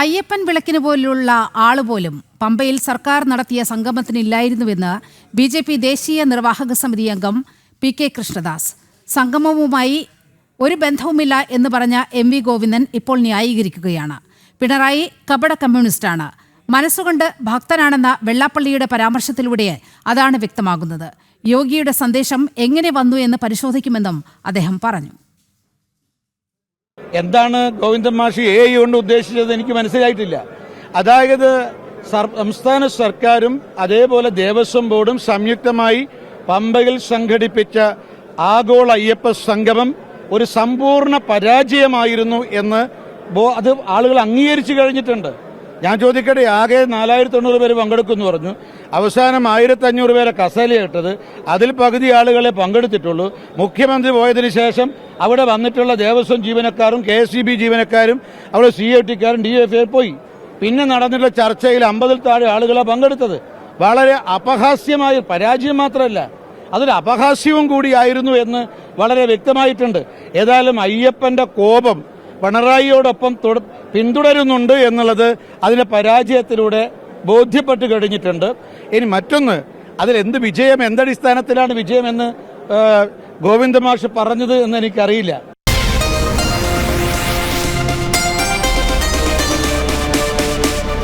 അയ്യപ്പൻ വിളക്കിന് പോലുള്ള ആളുപോലും പമ്പയിൽ സർക്കാർ നടത്തിയ സംഗമത്തിനില്ലായിരുന്നുവെന്ന് ബി ജെ പി ദേശീയ നിർവാഹക സമിതി അംഗം പി കെ കൃഷ്ണദാസ്. സംഗമവുമായി ഒരു ബന്ധവുമില്ല എന്ന് പറഞ്ഞ എം വി ഗോവിന്ദൻ ഇപ്പോൾ ന്യായീകരിക്കുകയാണ്. പിണറായി കപട കമ്മ്യൂണിസ്റ്റാണ്. മനസ്സുകൊണ്ട് ഭക്തനാണെന്ന വെള്ളാപ്പള്ളിയുടെ പരാമർശത്തിലൂടെ അതാണ് വ്യക്തമാകുന്നത്. യോഗിയുടെ സന്ദേശം എങ്ങനെ വന്നു എന്ന് പരിശോധിക്കുമെന്നും അദ്ദേഹം പറഞ്ഞു. എന്താണ് ഗോവിന്ദൻ മാഷി എ കൊണ്ട് ഉദ്ദേശിച്ചത് എനിക്ക് മനസ്സിലായിട്ടില്ല. അതായത് സംസ്ഥാന സർക്കാരും അതേപോലെ ദേവസ്വം ബോർഡും സംയുക്തമായി പമ്പയിൽ സംഘടിപ്പിച്ച ആഗോള അയ്യപ്പ സംഗമം ഒരു സമ്പൂർണ പരാജയമായിരുന്നു എന്ന് അത് ആളുകൾ അംഗീകരിച്ചു കഴിഞ്ഞിട്ടുണ്ട്. ഞാൻ ചോദിക്കട്ടെ ആകെ നാലായിരത്തി തൊണ്ണൂറ് പേര് പങ്കെടുക്കുമെന്ന് പറഞ്ഞു. അവസാനം ആയിരത്തി അഞ്ഞൂറ് പേരെ കസേലയിട്ടത് അതിൽ പകുതി ആളുകളെ പങ്കെടുത്തിട്ടുള്ളൂ. മുഖ്യമന്ത്രി പോയതിനു ശേഷം അവിടെ വന്നിട്ടുള്ള ദേവസ്വം ജീവനക്കാരും കെ എസ് ജീവനക്കാരും അവിടെ സി ഐ ടിക്കാരും ഡി എഫ് പോയി. പിന്നെ നടന്നിട്ടുള്ള ചർച്ചയിൽ അമ്പതിൽ താഴെ ആളുകളെ പങ്കെടുത്തത്. വളരെ അപഹാസ്യമായ പരാജയം മാത്രമല്ല അതൊരു അപഹാസ്യവും കൂടിയായിരുന്നു എന്ന് വളരെ വ്യക്തമായിട്ടുണ്ട്. ഏതായാലും അയ്യപ്പന്റെ കോപം പിണറായിയോടൊപ്പം തുട- പിന്തുടരുന്നുണ്ട് എന്നുള്ളത് അതിന്റെ പരാജയത്തിലൂടെ ബോധ്യപ്പെട്ട് കഴിഞ്ഞിട്ടുണ്ട്. ഇനി മറ്റൊന്ന് അതിൽ എന്ത് വിജയം എന്തടിസ്ഥാനത്തിലാണ് വിജയമെന്ന് ഗോവിന്ദമാഷ് ഗോവിന്ദ മാഷ് പറഞ്ഞത് എന്ന് എനിക്കറിയില്ല.